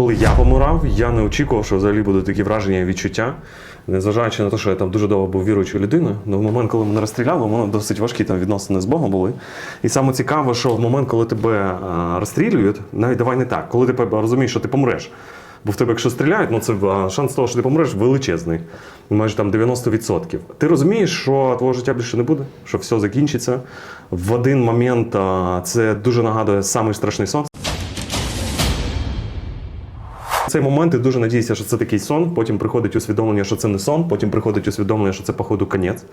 Коли я помирав, я не очікував, що взагалі будуть такі враження і відчуття. Незважаючи на те, що я там дуже довго був віруючою людиною, але в момент, коли мене розстріляли, у мене досить важкі там відносини з Богом були. І саме цікаво, що в момент, коли тебе розстрілюють, навіть давай не так, коли ти розумієш, що ти помреш. Бо в тебе, якщо стріляють, ну це шанс того, що ти помреш, величезний. Майже там 90%. Ти розумієш, що твого життя більше не буде, що все закінчиться. В один момент це дуже нагадує самий страшний сон. Цей момент ти дуже надієшся, що це такий сон. Потім приходить усвідомлення, що це не сон. Потім приходить усвідомлення, що це, походу, конець.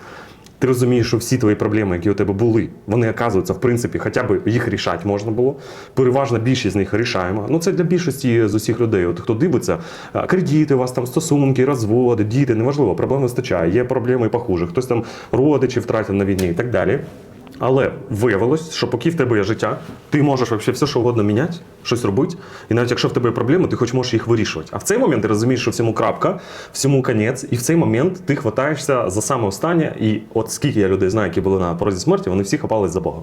Ти розумієш, що всі твої проблеми, які у тебе були, вони оказуються, в принципі, хоча б їх рішати можна було. Переважна більшість з них рішаємо. Ну це для більшості з усіх людей. От хто дивиться, кредити, у вас там стосунки, розводи, діти, неважливо, проблем вистачає. Є проблеми і похуже. Хтось там родичів втратив на війні і так далі. Але виявилось, що поки в тебе є життя, ти можеш вообще все, що угодно міняти, щось робити. І навіть якщо в тебе є проблеми, ти хоч можеш їх вирішувати. А в цей момент ти розумієш, що всьому крапка, всьому конець, і в цей момент ти хватаєшся за саме останнє. І от скільки я людей знаю, які були на порозі смерті, вони всі хапались за Бога.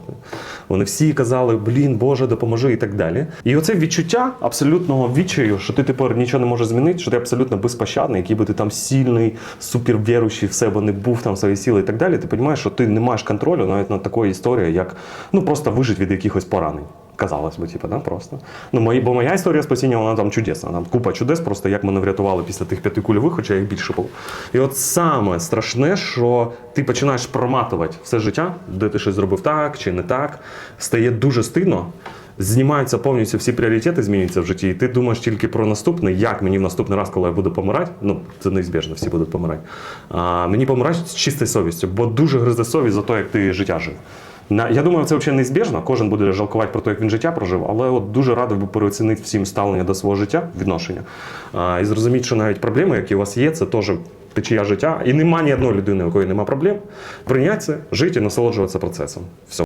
Вони всі казали, блін, Боже, допоможи і так далі. І оце відчуття абсолютного відчаю, що ти тепер нічого не можеш змінити, що ти абсолютно безпощадний, який би ти там сильний, супервіруючий в себе не був там свої сили і так далі. Ти розумієш, що ти не маєш контролю навіть над такою історією, як ну просто вижити від якихось поранень. Казалось би, типу, да, просто. Ну, мої, бо моя історія спасіння, вона там чудесна. Там купа чудес, просто як мене врятували після тих п'яти кульових, хоча їх більше було. І от саме страшне, що ти починаєш проматувати все життя, де ти щось зробив так чи не так, стає дуже стидно. Знімаються повністю всі пріоритети, змінюються в житті, і ти думаєш тільки про наступне, як мені в наступний раз, коли я буду помирати, ну це неізбіжно, всі будуть помирати. А, мені помирати з чистою совістю, бо дуже гризе совість за те, як ти життя жив. На, я думаю, це взагалі неізбіжно. Кожен буде жалкувати про те, як він життя прожив, але от дуже радий би переоцінити всім ставлення до свого життя, відношення. А, і зрозуміти, що навіть проблеми, які у вас є, це теж течія життя. І нема ні одної людини, у якої нема проблем. Прийняти це, жити і насолоджуватися процесом. Все.